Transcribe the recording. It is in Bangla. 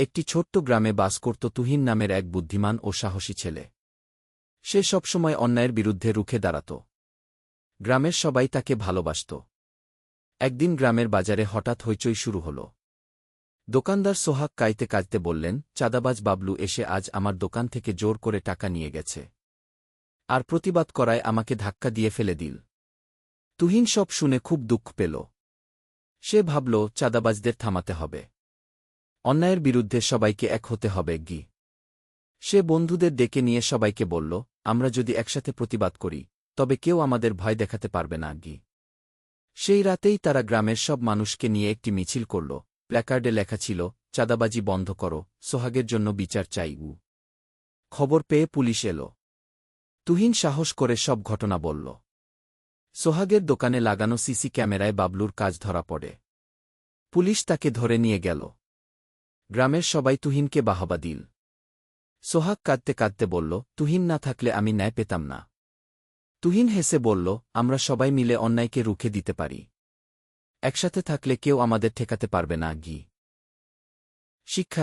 একটি ছোট্ট গ্রামে বাস করত তুহিন নামের এক বুদ্ধিমান ও সাহসী ছেলে। সে সবসময় অন্যায়ের বিরুদ্ধে রুখে দাঁড়াত। গ্রামের সবাই তাকে ভালোবাসত। একদিন গ্রামের বাজারে হঠাৎ হইচই শুরু হল। দোকানদার সোহাগ কাইতে কাজতে বললেন, চাঁদাবাজ বাবলু এসে আজ আমার দোকান থেকে জোর করে টাকা নিয়ে গেছে। আর প্রতিবাদ করায় আমাকে ধাক্কা দিয়ে ফেলে দিল। তুহিন সব শুনে খুব দুঃখ পেল। সে ভাবল, চাঁদাবাজদের থামাতে হবে। অন্যায়ের বিরুদ্ধে সবাইকে এক হতে হবে, গি। সে বন্ধুদের ডেকে নিয়ে সবাইকে বলল, আমরা যদি একসাথে প্রতিবাদ করি, তবে কেউ আমাদের ভয় দেখাতে পারবে না, গি। সেই রাতেই তারা গ্রামের সব মানুষকে নিয়ে একটি মিছিল করল। প্ল্যাকার্ডে লেখা ছিল, চাঁদাবাজি বন্ধ করো, সোহাগের জন্য বিচার চাই, উ। খবর পেয়ে পুলিশ এল। তুহিন সাহস করে সব ঘটনা বলল। সোহাগের দোকানে লাগানো সিসি ক্যামেরায় বাবলুর কাজ ধরা পড়ে। পুলিশ তাকে ধরে নিয়ে গেল। গ্রামের সবাই তুহিনকে বাহবা দিল। সোহাগ কাঁদতে কাঁদতে বলল, তুহিন না থাকলে আমি ন্যায় পেতাম না। তুহিন হেসে বলল, আমরা সবাই মিলে অন্যায়কে রুখে দিতে পারি। একসাথে থাকলে কেউ আমাদের ঠেকাতে পারবে না গি শিক্ষা